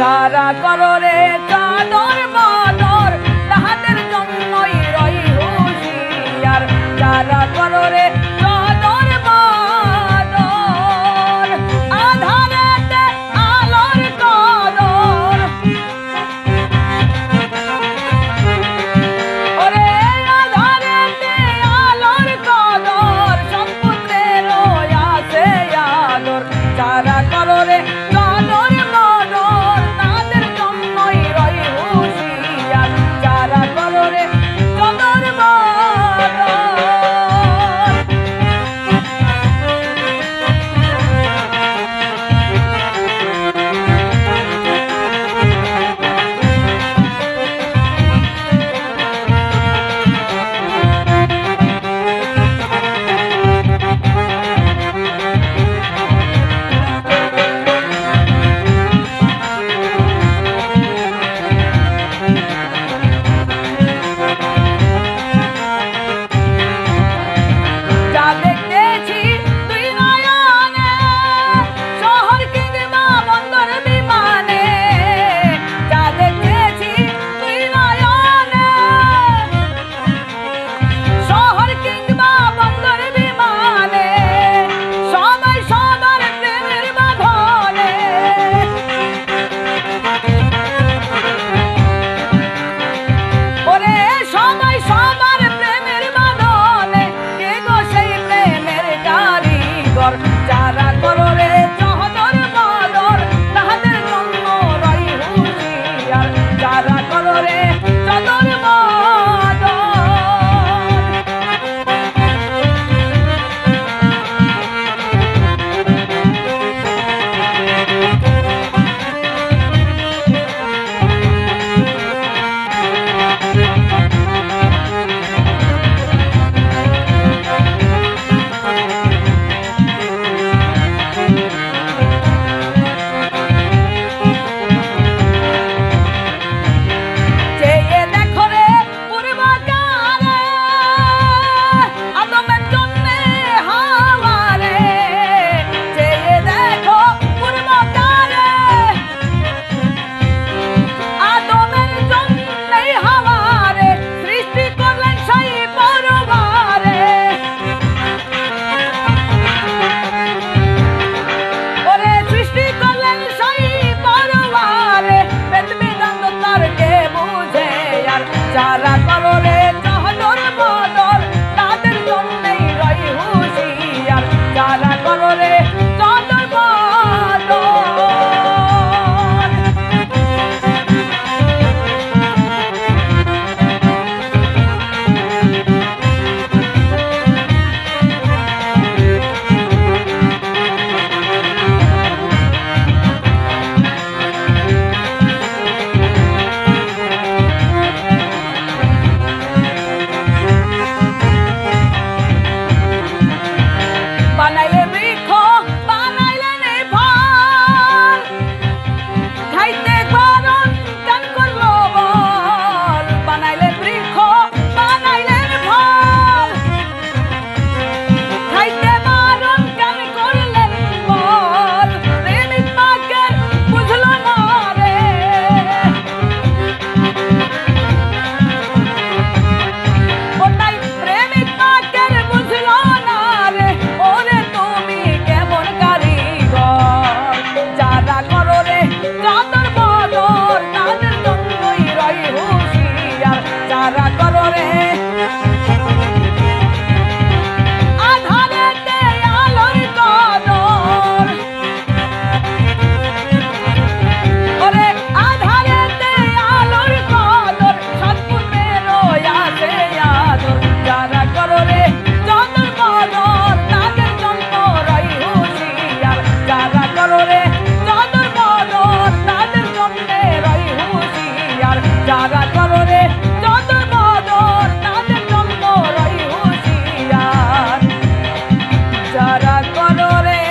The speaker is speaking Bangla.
যারা কররে চাদর বদর তাহাদের জন্যই রই হুশিয়ার যারা কররে Sama I know adoré.